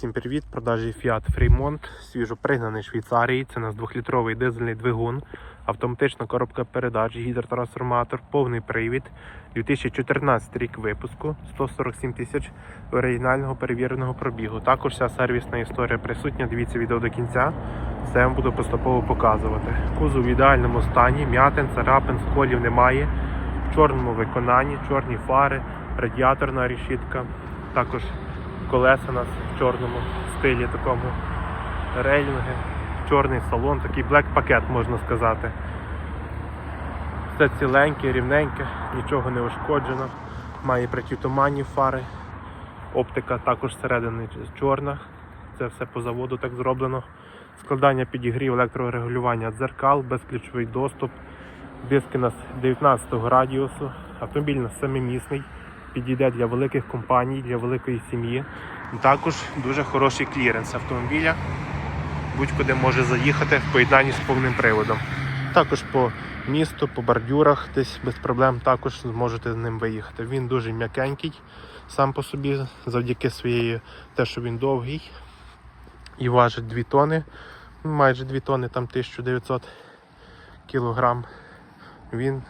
Всім привіт! Продажі Fiat Fremont, свіжо пригнаний Швейцарії. Це у нас 2-літровий дизельний двигун, автоматична коробка передач, гідротрансформатор, повний привід. 2014 рік випуску, 147 тисяч оригінального перевіреного пробігу. Також вся сервісна історія присутня. Дивіться відео до кінця. Все я вам буду поступово показувати. Кузов в ідеальному стані, м'ятин, царапин, сколів немає. В чорному виконанні, чорні фари, радіаторна решітка. Також колеса у нас в чорному стилі такому рейлінги, чорний салон, такий блек пакет можна сказати. Все ціленьке, рівненьке, нічого не ушкоджено. Має протитуманні фари. Оптика також всередині чорна. Це все по заводу так зроблено. Складання підігрів електрорегулювання дзеркал, безключовий доступ. Диски у нас 19 радіусу. Автомобіль у нас семимісний, підійде для великих компаній, для великої сім'ї. Також дуже хороший кліренс автомобіля. Будь-куди може заїхати в поєднанні з повним приводом. Також по місту, по бордюрах десь без проблем також зможете з ним виїхати. Він дуже м'якенький сам по собі, завдяки своєї те, що він довгий і важить 2 тони, майже 2 тони, там 1900 кілограм. Він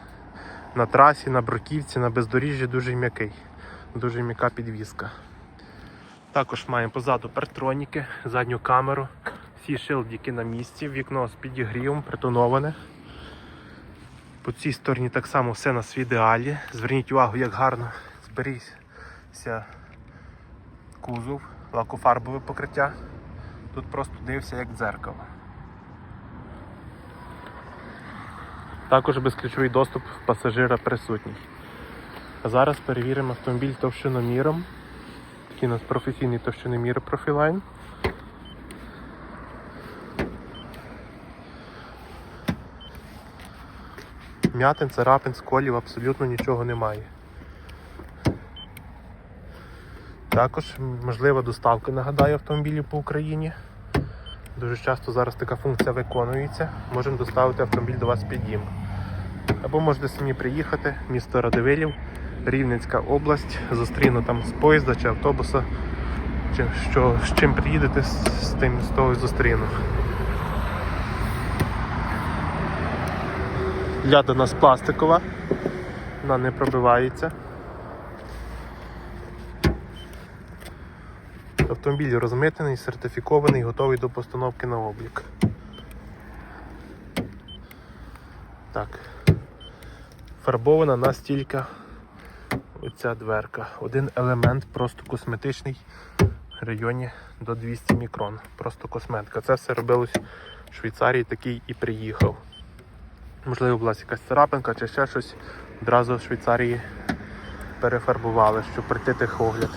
на трасі, на бруківці, на бездоріжжі дуже м'який, дуже м'яка підвіска. Також маємо позаду партроніки, задню камеру, всі шилдики на місці, вікно з підігрівом, притоноване. По цій стороні так само все на в ідеалі. Зверніть увагу, як гарно зберігся кузов, лакофарбове покриття. Тут просто дивився як дзеркало. Також безключовий доступ пасажира присутній. А зараз перевіримо автомобіль товщиноміром. Такий у нас професійний товщиномір профілайн. М'ятин, царапин, сколів абсолютно нічого немає. Також можлива доставка, нагадаю, автомобілів по Україні. Дуже часто зараз така функція виконується. Можемо доставити автомобіль до вас під дім. Або можете самі приїхати, місто Радивилів, Рівненська область, зустріну там з поїзда чи автобуса, чи що, з чим приїдете, з, тим з того зустріну. Ляда у нас пластикова, вона не пробивається. Автомобіль розмитнений, сертифікований, готовий до постановки на облік. Так. Фарбована настільки оця дверка. Один елемент просто косметичний в районі до 200 мікрон. Просто косметика. Це все робилось в Швейцарії, такий і приїхав. Можливо, була якась царапинка чи ще щось. Одразу в Швейцарії перефарбували, щоб прийти техогляд.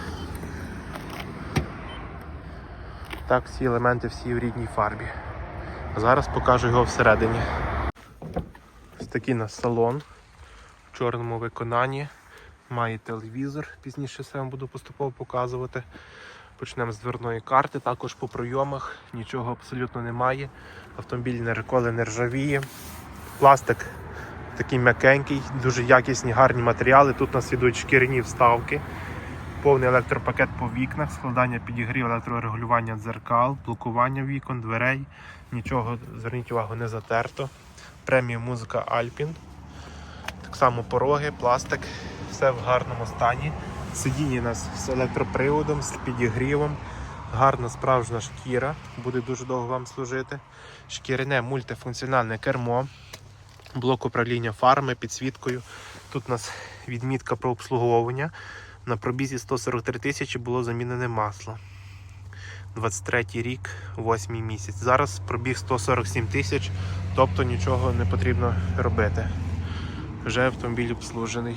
Так, всі елементи всі в рідній фарбі. Зараз покажу його всередині. Ось такий у нас салон в чорному виконанні. Має телевізор, пізніше все вам буду поступово показувати. Почнемо з дверної карти, також по пройомах нічого абсолютно немає. Автомобіль ніколи не ржавіє. Пластик такий м'якенький, дуже якісні, гарні матеріали. Тут у нас ідуть шкіряні вставки, повний електропакет по вікнах, складання підігрів, електрорегулювання дзеркал, блокування вікон, дверей. Нічого, зверніть увагу, не затерто. Преміум музика Alpin. Так само пороги, пластик, все в гарному стані. Сидіння у нас з електроприводом, з підігрівом. Гарна справжня шкіра, буде дуже довго вам служити. Шкіряне мультифункціональне кермо, блок управління фарами, підсвіткою. Тут у нас відмітка про обслуговування. На пробізі 143 тисячі було замінене масло. 23 рік, 8 місяць. Зараз пробіг 147 тисяч, тобто нічого не потрібно робити. Вже автомобіль обслужений.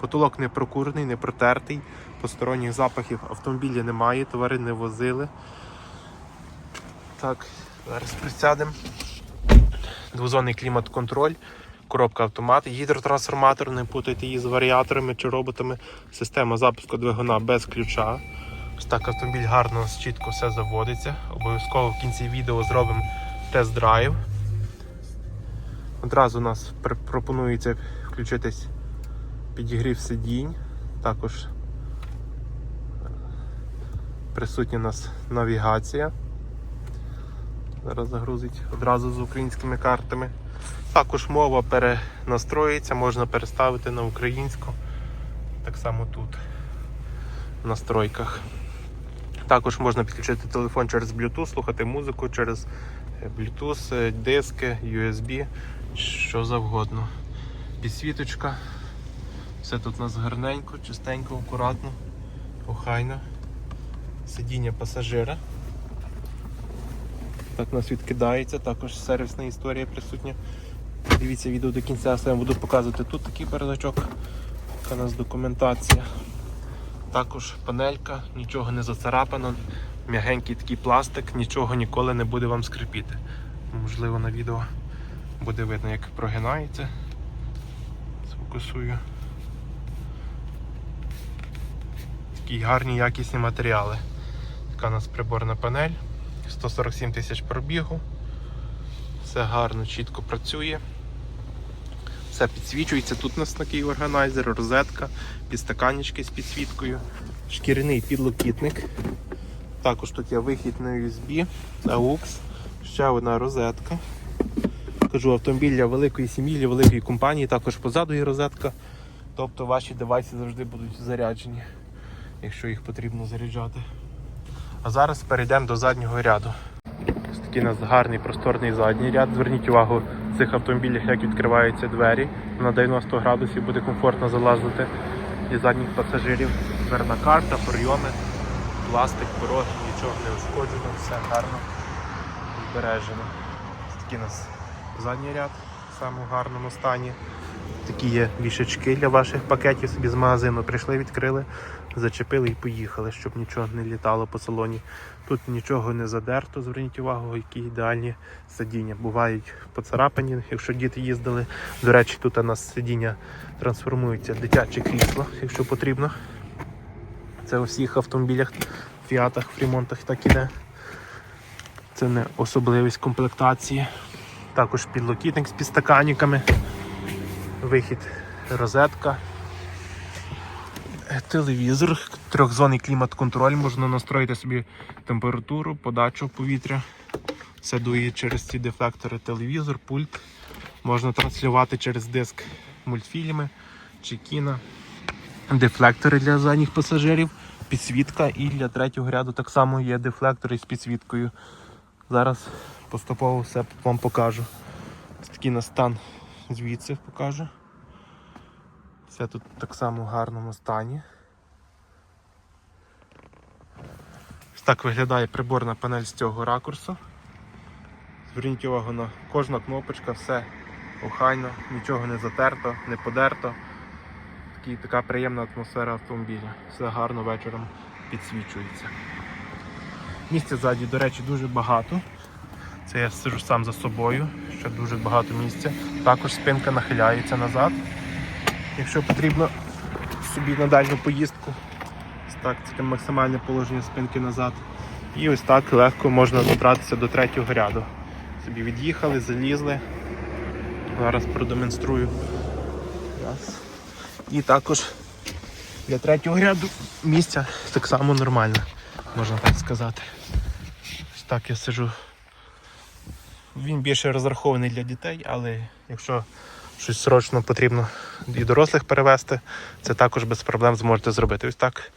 Потолок не прокурений, не протертий, посторонніх запахів автомобіля немає, товари не возили. Так, зараз присядемо. Двозонний клімат-контроль, коробка автомат, гідротрансформатор, не путайте її з варіаторами чи роботами. Система запуску двигуна без ключа. Ось так автомобіль гарно, чітко все заводиться. Обов'язково в кінці відео зробимо тест-драйв. Одразу у нас пропонується включитись підігрів сидінь, також Присутня у нас навігація. Зараз загрузить одразу з українськими картами. Також мова перенастроїться, можна переставити на українську. Так само тут в настройках. Також можна підключити телефон через Bluetooth, слухати музику через е, Bluetooth, е, диски, USB, що завгодно. Підсвіточка. Все тут у нас гарненько, чистенько, акуратно, охайно. Сидіння пасажира. Так нас відкидається, також сервісна історія присутня. Дивіться відео до кінця, я буду показувати тут такий передачок. Така у нас документація. Також панелька, нічого не зацарапано, м'ягенький такий пластик, нічого ніколи не буде вам скрипіти. Можливо, на відео буде видно, як прогинається. Сфокусую. Такі гарні якісні матеріали. Така у нас приборна панель. 147 тисяч пробігу. Все гарно, чітко працює. Все підсвічується. Тут у нас такий органайзер, розетка, підстаканнички з підсвіткою, шкіряний підлокітник. Також тут є вихід на USB, AUX, ще одна розетка. Кажу, автомобіль для великої сім'ї, для великої компанії, також позаду є розетка. Тобто ваші девайси завжди будуть заряджені, якщо їх потрібно заряджати. А зараз перейдемо до заднього ряду. Ось такий у нас гарний просторний задній ряд. Зверніть увагу цих автомобілях, як відкриваються двері. На 90 градусів буде комфортно залазити і задніх пасажирів. Дверна карта, прийоми, пластик, пороги, нічого не ушкоджено, все гарно збережено. Такий у нас задній ряд в самому гарному стані. Такі є вішачки для ваших пакетів собі з магазину. Прийшли, відкрили, зачепили і поїхали, щоб нічого не літало по салоні. Тут нічого не задерто, зверніть увагу, які ідеальні сидіння. Бувають поцарапані, якщо діти їздили. До речі, тут у нас сидіння трансформується в дитяче крісло, якщо потрібно. Це у всіх автомобілях, фіатах, фрімонтах так іде. Це не особливість комплектації. Також підлокітник з підстаканниками, вихід розетка, телевізор, трьохзонний клімат-контроль, можна настроїти собі температуру, подачу повітря. Все дує через ці дефлектори телевізор, пульт. Можна транслювати через диск мультфільми чи кіно. Дефлектори для задніх пасажирів, підсвітка і для третього ряду так само є дефлектори з підсвіткою. Зараз поступово все вам покажу. Такий на стан звідси покажу. Все тут так само в гарному стані. Так виглядає приборна панель з цього ракурсу. Зверніть увагу на кожна кнопочка, все охайно, нічого не затерто, не подерто. Такий, така приємна атмосфера автомобіля. Все гарно вечором підсвічується. Місця ззаді, до речі, дуже багато. Це я сижу сам за собою, ще дуже багато місця. Також спинка нахиляється назад. Якщо потрібно собі на дальню поїздку. Ось так, це максимальне положення спинки назад. І ось так легко можна добратися до третього ряду. Собі від'їхали, залізли. Зараз продемонструю. Раз. І також для третього ряду місця так само нормально, можна так сказати. Ось так я сижу. Він більше розрахований для дітей, але якщо щось срочно потрібно і дорослих перевезти, це також без проблем зможете зробити. Ось так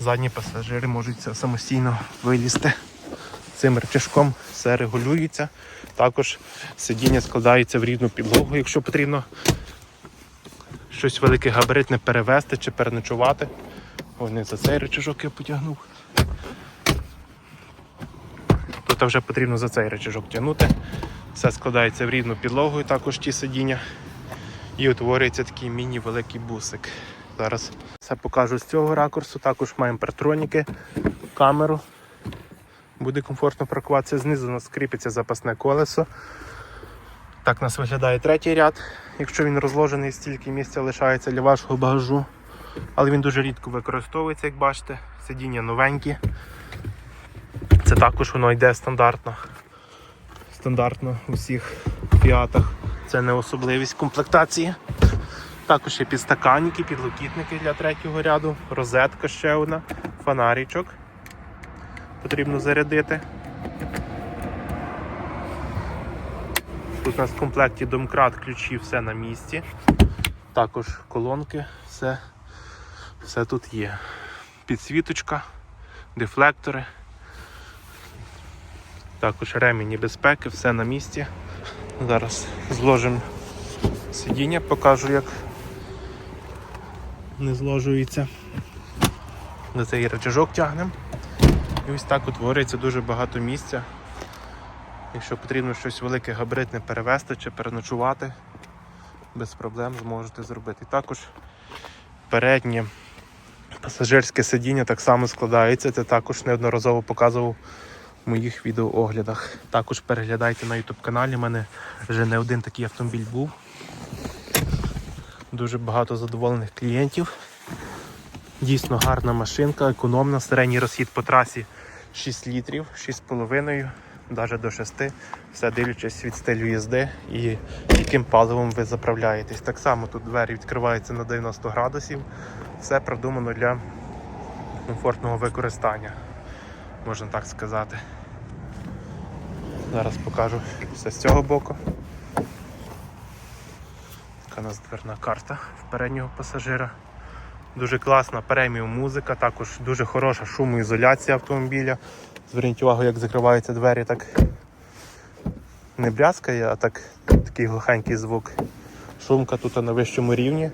задні пасажири можуть самостійно вилізти. Цим речашком все регулюється. Також сидіння складається в рівну підлогу, якщо потрібно щось велике габаритне перевезти чи переночувати. Вони за цей речажок я потягнув. Тут вже потрібно за цей речажок тягнути. Все складається в рівну підлогу, і також ті сидіння. І утворюється такий міні-великий бусик. Зараз все покажу з цього ракурсу. Також маємо партроніки, камеру. Буде комфортно паркуватися. Знизу у нас кріпиться запасне колесо. Так у нас виглядає третій ряд. Якщо він розложений, стільки місця лишається для вашого багажу. Але він дуже рідко використовується, як бачите. Сидіння новенькі. Це також воно йде стандартно. Стандартно у всіх фіатах. Це не особливість комплектації. Також є підстаканники, підлокітники для третього ряду, розетка ще одна, фонаричок. потрібно зарядити. Тут у нас в комплекті домкрат, ключі, все на місці. Також колонки, все, все тут є. Підсвіточка, дефлектори. Також ремені безпеки, все на місці. Зараз зложимо сидіння, покажу, як не зложується. На цей рычажок тягнемо. І ось так утворюється дуже багато місця. Якщо потрібно щось велике габаритне перевезти чи переночувати, без проблем зможете зробити. Також переднє пасажирське сидіння так само складається. Це також неодноразово показував моїх відеооглядах. Також переглядайте на YouTube каналі. У мене вже не один такий автомобіль був. Дуже багато задоволених клієнтів. Дійсно гарна машинка, економна, середній розхід по трасі 6 літрів, 6,5, навіть до 6, все дивлячись від стилю їзди і яким паливом ви заправляєтесь. Так само тут двері відкриваються на 90 градусів. Все продумано для комфортного використання, можна так сказати. Зараз покажу все з цього боку. Така у нас дверна карта переднього пасажира. Дуже класна преміум музика, також дуже хороша шумоізоляція автомобіля. Зверніть увагу, як закриваються двері, так не брязкає, а так такий глухенький звук. Шумка тут на вищому рівні.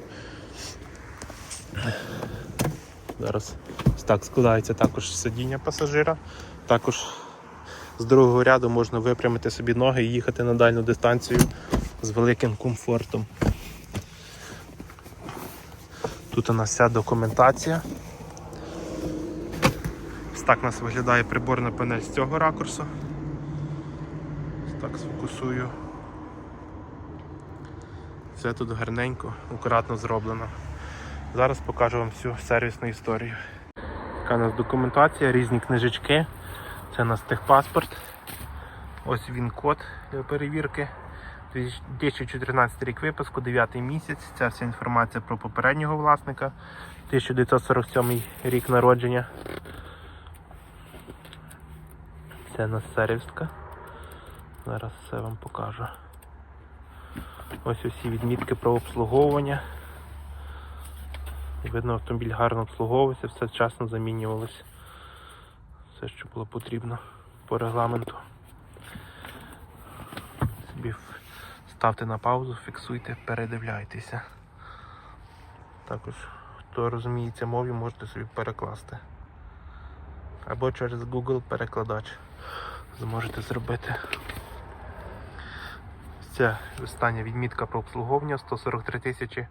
Зараз так складається також сидіння пасажира. Також з другого ряду можна випрямити собі ноги і їхати на дальню дистанцію з великим комфортом. Тут у нас вся документація. Ось так у нас виглядає приборна панель з цього ракурсу. Ось так сфокусую. Все тут гарненько, акуратно зроблено. Зараз покажу вам всю сервісну історію. Така у нас документація, різні книжечки. Це у нас техпаспорт. Ось він код для перевірки. 2014 рік випуску, 9 місяць. Ця вся інформація про попереднього власника. 1947 рік народження. Це у нас сервістка. Зараз все вам покажу. Ось усі відмітки про обслуговування. Видно, автомобіль гарно обслуговувався, все вчасно замінювалося. Все, що було потрібно по регламенту. Собі ставте на паузу, фіксуйте, передивляйтеся. Також, хто розуміється мові, можете собі перекласти. Або через Google перекладач зможете зробити. Ця остання відмітка про обслуговування 143 тисячі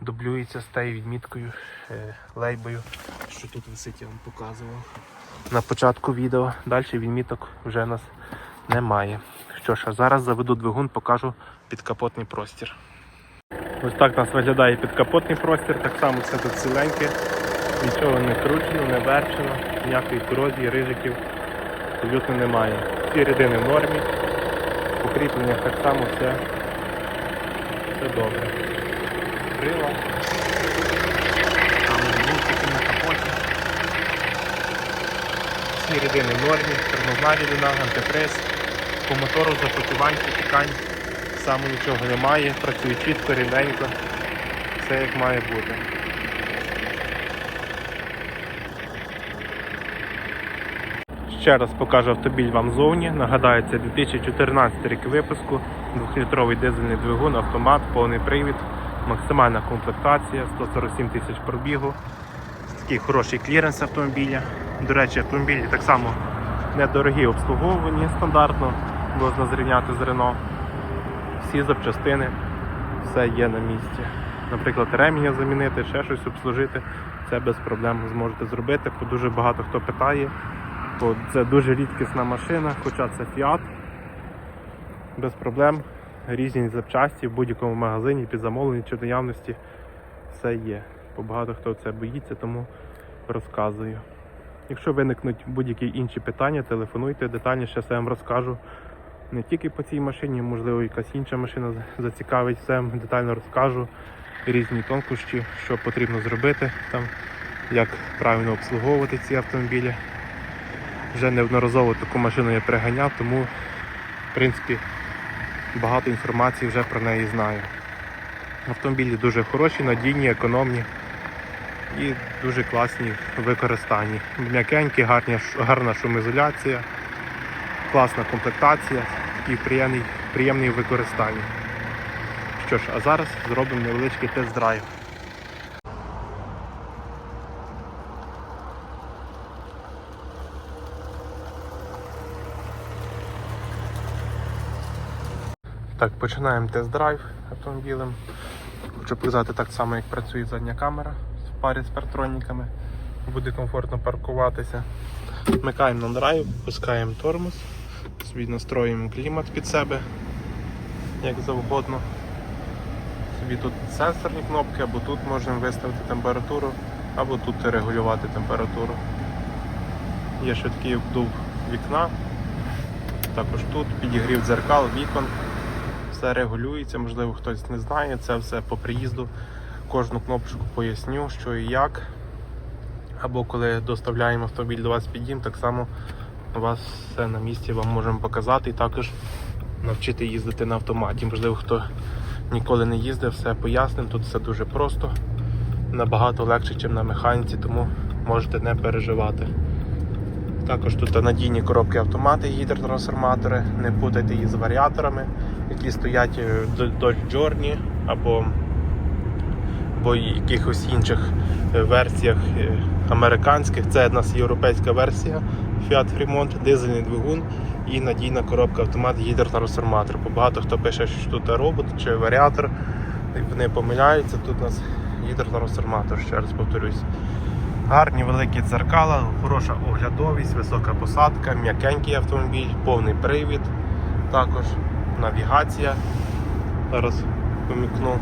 дублюється з тією відміткою, е, лейбою, що тут висить, я вам показував. На початку відео. Далі відміток вже нас немає. Що ж, а зараз заведу двигун, покажу підкапотний простір. Ось так у нас виглядає підкапотний простір, так само все тут ціленьке, нічого не кручено, не верчено, ніякої корозії, рижиків абсолютно немає. Всі рідини в нормі, покріплення так само все, все добре. Крила. Там гвинтики на капоті. Всі рідини нормі, тормозна рідина, антифриз. По мотору запотівань, потікань саме нічого немає, працює чітко, рівненько, все як має бути. Ще раз покажу автомобіль вам зовні. Нагадаю, це 2014 рік випуску, 2-літровий дизельний двигун, автомат, повний привід, максимальна комплектація, 147 тисяч пробігу. Такий хороший кліренс автомобіля. До речі, автомобілі так само недорогі обслуговувані стандартно, можна зрівняти з Рено. Всі запчастини, все є на місці. Наприклад, реміння замінити, ще щось обслужити, це без проблем зможете зробити, бо дуже багато хто питає. Бо це дуже рідкісна машина, хоча це Fiat. Без проблем. Різні запчасті в будь-якому магазині під замовлення чи наявності все є. Бо багато хто це боїться, тому розказую. Якщо виникнуть будь-які інші питання, телефонуйте, детальніше все вам розкажу. Не тільки по цій машині, можливо, якась інша машина зацікавить, все вам детально розкажу. Різні тонкощі, що потрібно зробити, там, як правильно обслуговувати ці автомобілі. Вже неодноразово таку машину я приганяв, тому в принципі багато інформації вже про неї знаю. Автомобілі дуже хороші, надійні, економні і дуже класні в використанні. М'якенькі, гарна шумоізоляція, класна комплектація, такий приємний, приємний в. Що ж, а зараз зробимо невеличкий тест-драйв. Так, починаємо тест-драйв автомобілем. Хочу показати так само, як працює задня камера парі з партроніками. Буде комфортно паркуватися. Вмикаємо на драйв, пускаємо тормоз, собі настроюємо клімат під себе, як завгодно. Собі тут сенсорні кнопки, або тут можемо виставити температуру, або тут регулювати температуру. Є швидкий обдув вікна, також тут підігрів дзеркал, вікон все регулюється, можливо, хтось не знає. Це все по приїзду. Кожну кнопочку поясню, що і як. Або коли доставляємо автомобіль до вас під дім, так само у вас все на місці вам можемо показати і також навчити їздити на автоматі. Можливо, хто ніколи не їздив, все пояснимо. Тут все дуже просто, набагато легше, ніж на механіці, тому можете не переживати. Також тут надійні коробки автомати, гідротрансформатори, не путайте їх з варіаторами, які стоять в Dodge Journey або, або якихось інших е, версіях е, американських. Це у нас європейська версія Fiat Fremont, дизельний двигун і надійна коробка автомат гідротрансформатор. Бо багато хто пише, що тут робот чи варіатор, вони помиляються. Тут у нас гідротрансформатор, ще раз повторюсь. Гарні великі дзеркала, хороша оглядовість, висока посадка, м'якенький автомобіль, повний привід, також навігація. Зараз помікну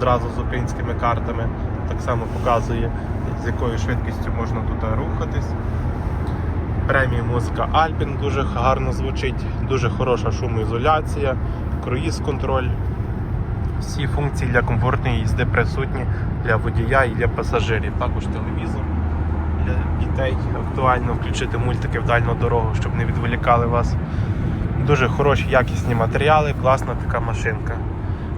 одразу з українськими картами. Так само показує, з якою швидкістю можна тут рухатись. Преміум музика Alpine дуже гарно звучить, дуже хороша шумоізоляція, круїз-контроль. Всі функції для комфортної їзди присутні для водія і для пасажирів. Також телевізор для дітей актуально включити мультики в дальню дорогу, щоб не відволікали вас. Дуже хороші якісні матеріали, класна така машинка.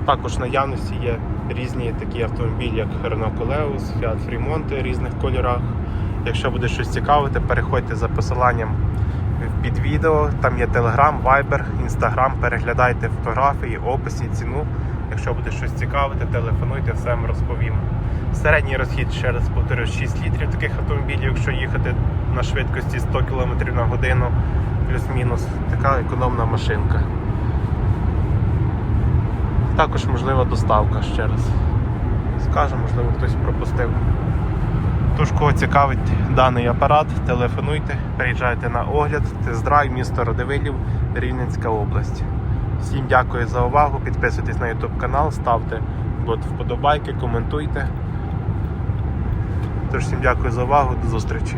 Також наявності є різні такі автомобілі, як Renault Coleos, Fiat Fremont різних кольорах. Якщо буде щось цікавити, переходьте за посиланням під відео. Там є Telegram, Viber, Instagram, переглядайте фотографії, описи, ціну. Якщо буде щось цікавити, телефонуйте, все вам розповім. Середній розхід, ще раз повторю, 6 літрів таких автомобілів, якщо їхати на швидкості 100 км на годину, плюс-мінус, така економна машинка. Також можлива доставка ще раз. Скажу, можливо, хтось пропустив. Тож, кого цікавить даний апарат, телефонуйте, приїжджайте на огляд, тест-драйв, місто Радивилів, Рівненська область. Всім дякую за увагу, підписуйтесь на YouTube канал, ставте вподобайки, коментуйте. Тож всім дякую за увагу, до зустрічі.